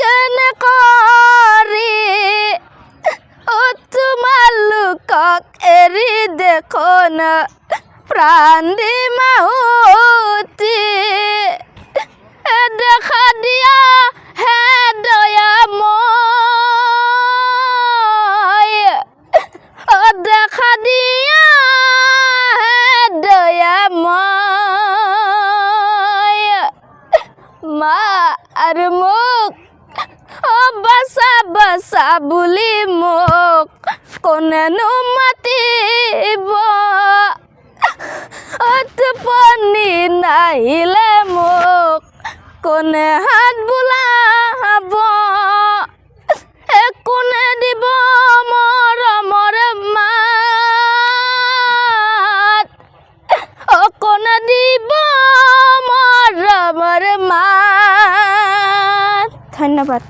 কেন করি। ও তোমার লোকক এরি দেখো না। প্ৰাণ দি মা আর মোক ও বাসা বুলি মোক কোনেনো মাতিব? ও টোপনি নাহিলে মোক কোনে হাত বোলাব? কোনে দিব মৰমৰ মাত? ও কোনে দিব ধন্যবাদ।